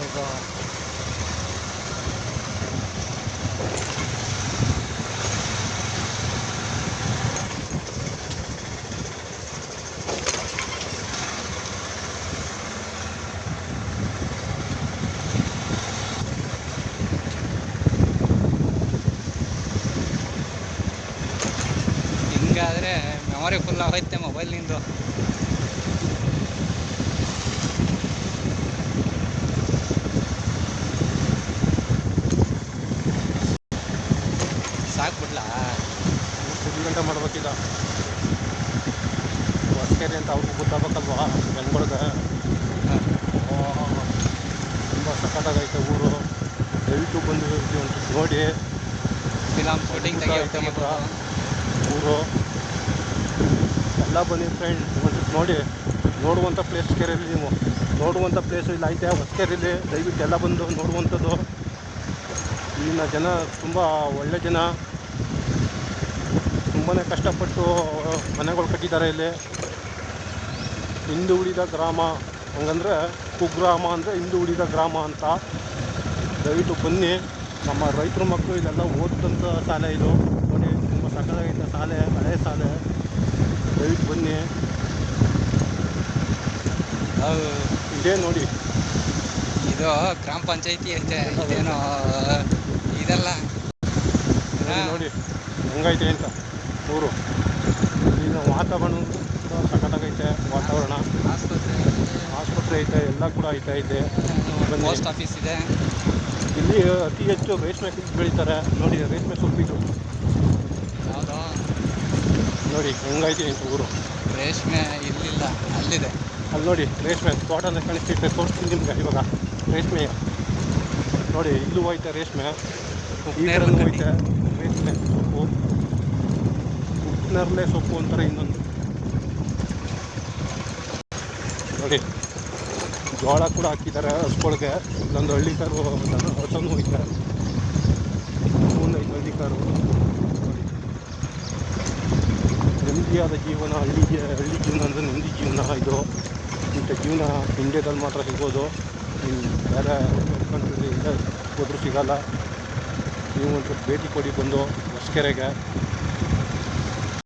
ಇದು ಹಿಂಗಾದ್ರೆ memory full ಆಗೋಯ್ತೆ ಮೊಬೈಲ್ನಿಂದು ಸಾಕ್ಬಿಡ್ಲಾ ಫುಲ್ ಗಂಟೆ ಮಾಡ್ಬೇಕೀಗ. ಹೊಸಕೆರೆ ಅಂತ ಅವ್ರಿಗೂ ಗೊತ್ತಾಗಬೇಕಲ್ವಾ ಜನಗಳಿಗೆ ತುಂಬ ಸಖತ್ತಾಗೈತೆ ಊರು. ದಯವಿಟ್ಟು ಬಂದು ಒಂದು ನೋಡಿ. ಫಿಲಮ್ ಶೂಟಿಂಗ್ ಐತೆ ಮಾತ್ರ. ಊರು. ಎಲ್ಲ ಬನ್ನಿ ಫ್ರೆಂಡ್ ಒಂದು ನೋಡಿ. ನೋಡುವಂಥ ಪ್ಲೇಸ್ ಕೆರೆಯಲ್ಲಿ ನೀವು. ನೋಡುವಂಥ ಪ್ಲೇಸು ಇಲ್ಲ ಐತೆ ಹೊಸಕೆರೆಯಲ್ಲಿ ದಯವಿಟ್ಟು ಎಲ್ಲ ಬಂದು ನೋಡುವಂಥದ್ದು. ಇಲ್ಲಿನ ಜನ ತುಂಬ ಒಳ್ಳೆ ಜನ. ತುಂಬಾ ಕಷ್ಟಪಟ್ಟು ಮನೆಗಳು ಕಟ್ಟಿದ್ದಾರೆ ಇಲ್ಲಿ. ಹಿಂದೂ ಉಳಿದ ಗ್ರಾಮ ಹಂಗಂದ್ರೆ ಕುಗ್ರಾಮ ಅಂದರೆ ಹಿಂದೂ ಉಳಿದ ಗ್ರಾಮ ಅಂತ. ದಯವಿಟ್ಟು ಬನ್ನಿ. ನಮ್ಮ ರೈತರ ಮಕ್ಕಳು ಇದೆಲ್ಲ ಓದಿದಂಥ ಶಾಲೆ ಇದು. ನೋಡಿ ತುಂಬ ಸಕ್ಕತ್ತಾಗೈತೆ ಶಾಲೆ ಹಳೆ ಶಾಲೆ. ದಯವಿಟ್ಟು ಬನ್ನಿ. ಇದೇ ನೋಡಿ. ಇದು ಗ್ರಾಮ ಪಂಚಾಯತಿ ಐತೆ ಇದೇನೋ ಇದೆಲ್ಲ. ನೋಡಿ. ಹೆಂಗೈತೆ ಅಂತ. ಊರು ಇಲ್ಲಿನ ವಾತಾವರಣ ಸಖತ್ತಾಗೈತೆ ವಾತಾವರಣ. ಆಸ್ಪತ್ರೆ ಆಸ್ಪತ್ರೆ ಐತೆ ಎಲ್ಲ ಕೂಡ ಐತೆ ಐತೆ. ಪೋಸ್ಟ್ ಆಫೀಸ್ ಇದೆ. ಇಲ್ಲಿ ಅತಿ ಹೆಚ್ಚು ರೇಷ್ಮೆ ಬೆಳೀತಾರೆ. ನೋಡಿ ರೇಷ್ಮೆ ಸೊಪ್ಪಿದು ಇದು ನೋಡಿ ಹೆಂಗೈತೆ ಇಂಥ ಊರು. ರೇಷ್ಮೆ ಇಲ್ಲಿಲ್ಲ ಅಲ್ಲಿದೆ. ಅಲ್ಲಿ ನೋಡಿ ರೇಷ್ಮೆ ತೋಟನ ಕಾಣಿಸ್ತೈತೆ ತೋರಿಸ್ತೀನಿ ನಿಮ್ಗೆ ಇವಾಗ. ರೇಷ್ಮೆ. ನೋಡಿ ಇಲ್ಲೂ ಐತೆ ರೇಷ್ಮೆ. ಐತೆ ರೇಷ್ಮೆ. ಸೊಪ್ಪು ಉಪ್ಪಿನರ್ಲೆ ಸೊಪ್ಪು ಅಂತಾರೆ ಇನ್ನೊಂದು ನೋಡಿ, ಜೋಳ ಕೂಡ ಹಾಕಿದ್ದಾರೆ, ಹಸ್ಕೊಳಗೆ. ಇಲ್ಲೊಂದು ಹಳ್ಳಿ ಕಾರು ಹಸನು ಐತೆ ಹೋಗಿದ್ದಾರೆ ಮೂರ್ನೈದು ಹಳ್ಳಿ ಕಾರು. ನೆಮ್ಮದಿಯಾದ ಜೀವನ, ಹಳ್ಳಿಗೆ, ಹಳ್ಳಿ ಜೀವನ ಅಂದರೆ ನೆಮ್ಮದಿ ಜೀವನ ಇದು. ಇಂಥ ಜೀವನ ಇಂಡಿಯಾದಲ್ಲಿ ಮಾತ್ರ ಸಿಗೋದು ಬೇರೆ ಕಂಟ್ರಿಲಿ ಹೋದರೂ ಸಿಗಲ್ಲ. ನೀವು ಒಂದು ಭೇಟಿ ಕೊಡಿ ಬಂದು ಹೊಸಕೆರೆಗೆ.